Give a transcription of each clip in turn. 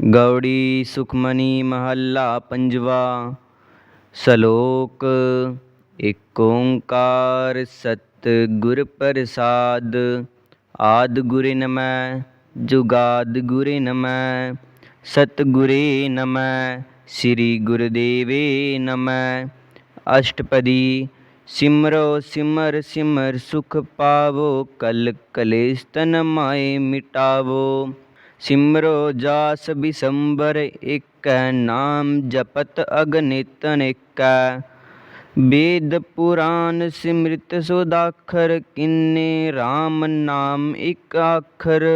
ਗੌੜੀ ਸੁਖਮਨੀ ਮਹੱਲਾ ਪੰਜਵਾ, ਸ਼ਲੋਕ ਏਕ ਓੰਕਾਰ ਸਤ ਗੁਰ ਪ੍ਰਸਾਦ, ਆਦ ਗੁਰੇ ਨਮੈ, ਜੁਗਾਦ ਗੁਰੇ ਨਮੈ ਸਤ ਗੁਰੇ ਨਮੈ, ਸ੍ਰੀ ਗੁਰਦੇਵੇ ਨਮੈ। ਅਸ਼ਟਪਦੀ, ਸਿਮਰੋ ਸਿਮਰ ਸਿਮਰ ਸੁਖ ਪਾਵੋ, ਕਲ ਕਲੇਸ਼ ਤਨ ਮਾਏ ਮਿਟਾਵੋ। सिमरो जास बिशंबर इक, नाम जपत अगणित निक। वेद पुराण सिमृत सुदाखर किन्ने राम नाम इक आखर।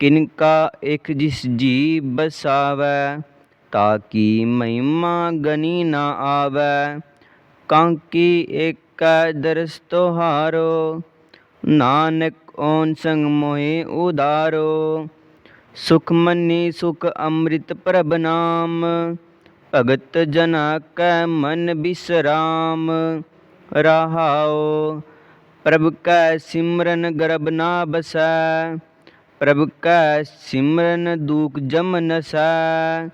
किनका एक जिस जी बसावै, ताकि महिमा गनी न आवै। कांकी एक दरस तोहारो, नानक ओन संग मोहे उदारो। ਸੁਖਮਨੀ ਸੁਖ ਅੰਮ੍ਰਿਤ ਪ੍ਰਭ ਨਾਮ ਭਗਤ ਜਨਾ ਕੈ ਮਨ ਬਿਸਰਾਮ। ਰਹਾਓ ਪ੍ਰਭ ਕੈ ਸਿਮਰਨ ਗਰਬ ਨਾ ਬਸੈ, ਪ੍ਰਭ ਕੈ ਸਿਮਰਨ ਦੁਖ ਜਮ ਨਸੈ।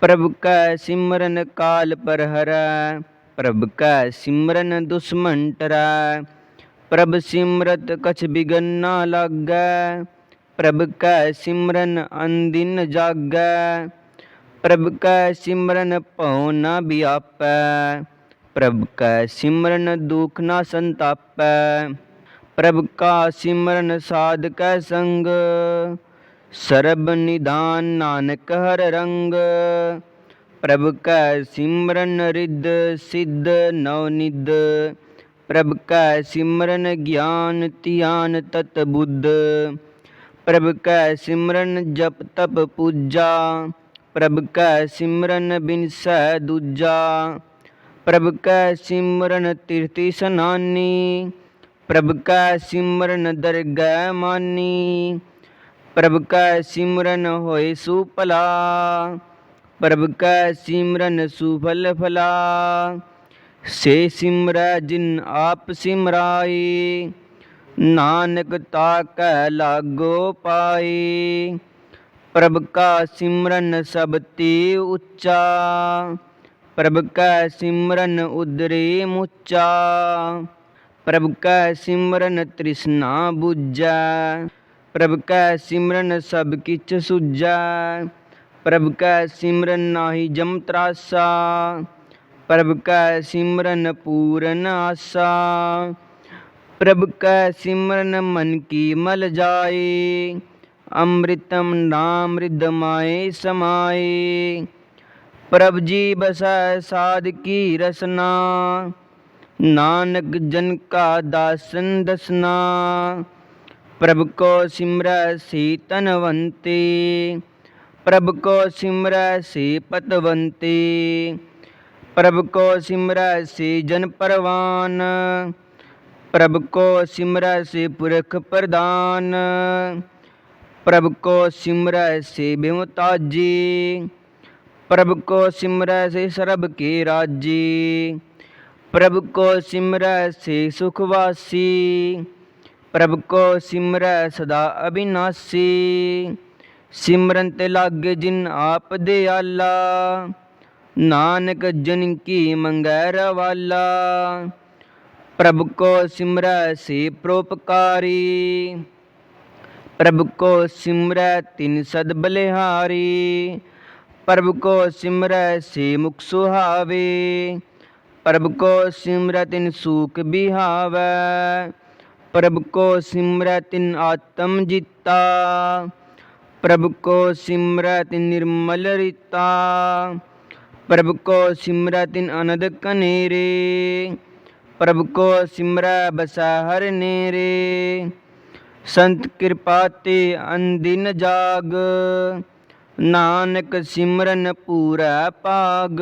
ਪ੍ਰਭ ਕੈ ਸਿਮਰਨ ਕਾਲ ਪਰ ਹਰੈ ਪ੍ਰਭ ਕੈ ਸਿਮਰਨ ਦੁਸ਼ਮਨ ਟਰੈ। ਪ੍ਰਭ ਸਿਮਰਤ ਕਛ ਬਿਗਨ ਨਾ ਲਾਗੈ ਪ੍ਰਭ ਕੈ ਸਿਮਰਨ ਅਨਦਿਨ ਜਾਗੈ ਪ੍ਰਭ ਕੈ ਸਿਮਰਨ ਭਉ ਨ ਬਿਆਪੈ ਪ੍ਰਭ ਕੈ ਸਿਮਰਨ ਦੁਖ ਨਾ ਸੰਤਾਪੈ ਪ੍ਰਭ ਕਾ ਸਿਮਰਨ ਸਾਧ ਸੰਗ ਸਰਬ ਨਿਦਾਨ ਨਾਨਕ ਹਰ ਰੰਗ ਪ੍ਰਭ ਕੈ ਸਿਮਰਨ ਰਿੱਧ ਸਿੱਧ ਨਉ ਨਿਧ ਪ੍ਰਭ ਕੈ ਸਿਮਰਨ ਗਿਆਨ ਧਿਆਨ ਤਤ ਬੁੱਧ ਪ੍ਰਭ ਕੈ ਸਿਮਰਨ ਜਪ ਤਪ ਪੂਜਾ ਪ੍ਰਭ ਕੈ ਸਿਮਰਨ ਬਿਨਸੈ ਦੂਜਾ ਪ੍ਰਭ ਕੈ ਸਿਮਰਨ ਤਿਰਥੀ ਸਨਾਨੀ ਪ੍ਰਭ ਕੈ ਸਿਮਰਨ ਦਰਗਹਿ ਮਾਨੀ ਪ੍ਰਭ ਕੈ ਸਿਮਰਨ ਹੋਏ ਸੁਪਲਾ ਪ੍ਰਭ ਕੈ ਸਿਮਰਨ ਸੁਫਲ ਫਲਾ ਸੇ ਸਿਮਰੈ ਜਿਨ ਆਪ ਸਿਮਰਾਈ ਨਾਨਕ ਤਾ ਕੈ ਲਾਗੋ ਪਾਈ, ਪ੍ਰਭ ਕਾ ਸਿਮਰਨ ਸਭ ਤੇ ਉੱਚਾ, ਪ੍ਰਭ ਕੈ ਸਿਮਰਨ ਉਦਰੀ ਮੁੱਚਾ, ਪ੍ਰਭ ਕੈ ਸਿਮਰਨ ਤ੍ਰਿਸ਼ਨਾ ਬੁਝੈ, ਪ੍ਰਭ ਕੈ ਸਿਮਰਨ ਸਭ ਕਿਛ ਸੁਝੈ, ਪ੍ਰਭ ਕੈ ਸਿਮਰਨ ਨਾਹੀ ਜਮ ਤਰਾਸਾ, ਪ੍ਰਭ ਕੈ ਸਿਮਰਨ ਪੂਰਨ ਆਸਾ ਪ੍ਰਭ ਕੈ ਸਿਮਰਨ ਮਨ ਕੀ ਮਲ ਜਾਏ, ਅੰਮ੍ਰਿਤਮ ਨਾਮ ਰਿਦਮਾਏ ਸਮਾਏ। ਪ੍ਰਭ ਜੀ ਬਸੈ ਸਾਧ ਕੀ ਰਸਨਾ, ਨਾਨਕ ਜਨ ਕਾ ਦਾਸਨ ਦਸਨਾ। ਪ੍ਰਭ ਕੋ ਸਿਮਰੈ ਸੀ ਤਨਵੰਤੀ ਪ੍ਰਭ ਕੋ ਸਿਮਰੈ ਸੀ ਪਤਵੰਤੀ। ਪ੍ਰਭ ਕੋ ਸਿਮਰੈ ਸੀ ਜਨ ਪਰਵਾਨ ਪ੍ਰਭ ਕੋ ਸਿਮਰੈ ਸੀ ਪੁਰਖ ਪ੍ਰਦਾਨ ਪ੍ਰਭ ਕੋ ਸਿਮਰੈ ਸੀ ਬਿਮਤਾਜੀ, ਪ੍ਰਭ ਕੋ ਸਿਮਰੈ ਸੇ ਸਰਬ ਕੇ ਰਾਜੀ, ਪ੍ਰਭ ਕੋ ਸਿਮਰੈ ਸੇ ਸੁਖ ਵਾਸੀ, ਪ੍ਰਭ ਕੋ ਸਿਮਰੈ ਸਦਾ ਅਬਿਨਾਸੀ, ਸਿਮਰਨ ਤੇ ਲਾਗੇ ਜਿਨ ਆਪ ਦਿਆਲਾ, ਨਾਨਕ ਜਨ ਕੀ ਮੰਗੈ ਰਵਾਲਾ। ਪ੍ਰਭ ਕੋ ਸਿਮਰੈ ਸੇ ਪ੍ਰੋਪਕਾਰੀ। ਪ੍ਰਭ ਕੋ ਸਿਮਰੈ ਤਿਨ ਸਦ ਬਲਿਹਾਰੀ। ਪ੍ਰਭ ਕੋ ਸਿਮਰੈ ਸੇ ਮੁਖ ਸੁਹਾਵੇ। ਪ੍ਰਭ ਕੋ ਸਿਮਰੈ ਤਿਨ ਸੂਖ ਬਿਹਾਵੈ। ਪ੍ਰਭ ਕੋ ਸਿਮਰੈ ਤਿਨ ਆਤਮ ਜਿਤਾ। ਪ੍ਰਭ ਕੋ ਸਿਮਰੈ ਤਿਨ ਨਿਰਮਲ ਰੀਤਾ। ਪ੍ਰਭ ਕੋ ਸਿਮਰੈ ਤਿਨ ਅਨੰਦ ਕਨੇਰੇ ਪ੍ਰਭ ਕੋ ਸਿਮਰੈ ਬਸੈ ਹਰ ਨੇਰੇ। ਸੰਤ ਕਿਰਪਾ ਤੇ ਅੰਦਿਨ ਜਾਗ, ਨਾਨਕ ਸਿਮਰਨ ਪੂਰਾ ਭਾਗ।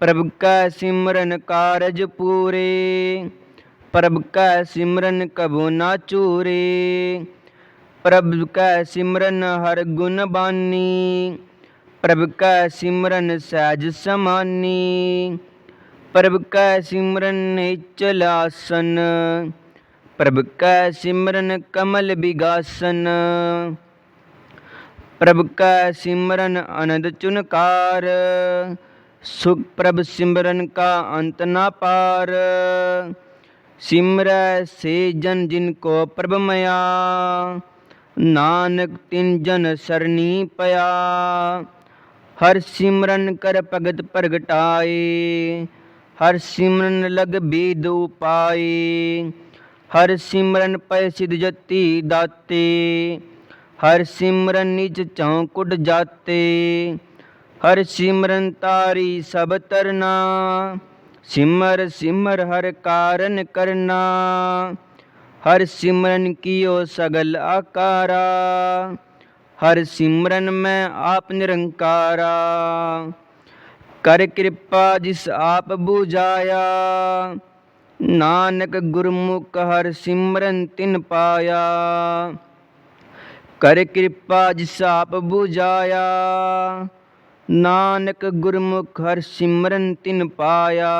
ਪ੍ਰਭ ਕੈ ਸਿਮਰਨ ਕਾਰਜ ਪੂਰੇ, ਪ੍ਰਭ ਕੈ ਸਿਮਰਨ ਕਬੋ ਨਾ ਚੂਰੇ ਪ੍ਰਭ ਕੈ ਸਿਮਰਨ ਹਰ ਗੁਣ ਬਾਨੀ, ਪ੍ਰਭ ਕੈ ਸਿਮਰਨ ਸਹਿਜ ਸਮਾਨੀ। ਪ੍ਰਭ ਕੈ ਸਿਮਰਨ ਨਿਚਲ ਆਸਨ ਪ੍ਰਭ ਕੈ ਸਿਮਰਨ ਕਮਲ ਬਿਗਾਸਨ, ਪ੍ਰਭ ਕੈ ਸਿਮਰਨ ਅਨੰਦ ਚੁਨਕਾਰ, ਸੁਖ ਪ੍ਰਭ ਸਿਮਰਨ ਕਾ ਅੰਤ ਨਾ ਪਾਰ, ਸਿਮਰੈ ਸੇ ਜਨ ਜਿਨ ਕੋ ਪ੍ਰਭ ਮਇਆ, ਨਾਨਕ ਤਿਨ ਜਨ ਸਰਨੀ ਪਿਆ, ਹਰ ਸਿਮਰਨ ਕਰ ਭਗਤ ਪ੍ਰਗਟਾਏ ਹਰ ਸਿਮਰਨ ਲਗ ਬੀਦ ਉਪਾਏ, ਹਰ ਸਿਮਰਨ ਪੈ ਸਿਧ ਜਤੀ ਦਾਤੇ, ਹਰ ਸਿਮਰਨ ਨਿਜ ਚੌਕੁਟ ਜਾਤੇ, ਹਰ ਸਿਮਰਨ ਤਾਰੀ ਸਭ ਤਰਨਾ, ਸਿਮਰ ਸਿਮਰ ਹਰ ਕਾਰਨ ਕਰਨਾ, ਹਰ ਸਿਮਰਨ ਕੀਓ ਸਗਲ ਆਕਾਰਾ, ਹਰ ਸਿਮਰਨ ਮੈਂ ਆਪ ਨਿਰੰਕਾਰਾ। ਕਰ ਕਿਰਪਾ ਜਿਸ ਆਪ 부ਝਾਇਆ ਨਾਨਕ ਗੁਰਮੁਖ ਹਰ ਸਿਮਰਨ ਤਿਨ ਪਾਇਆ। ਕਰ ਕਿਰਪਾ ਜਿਸ ਆਪ 부ਝਾਇਆ ਨਾਨਕ ਗੁਰਮੁਖ ਹਰ ਸਿਮਰਨ ਤਿਨ ਪਾਇਆ।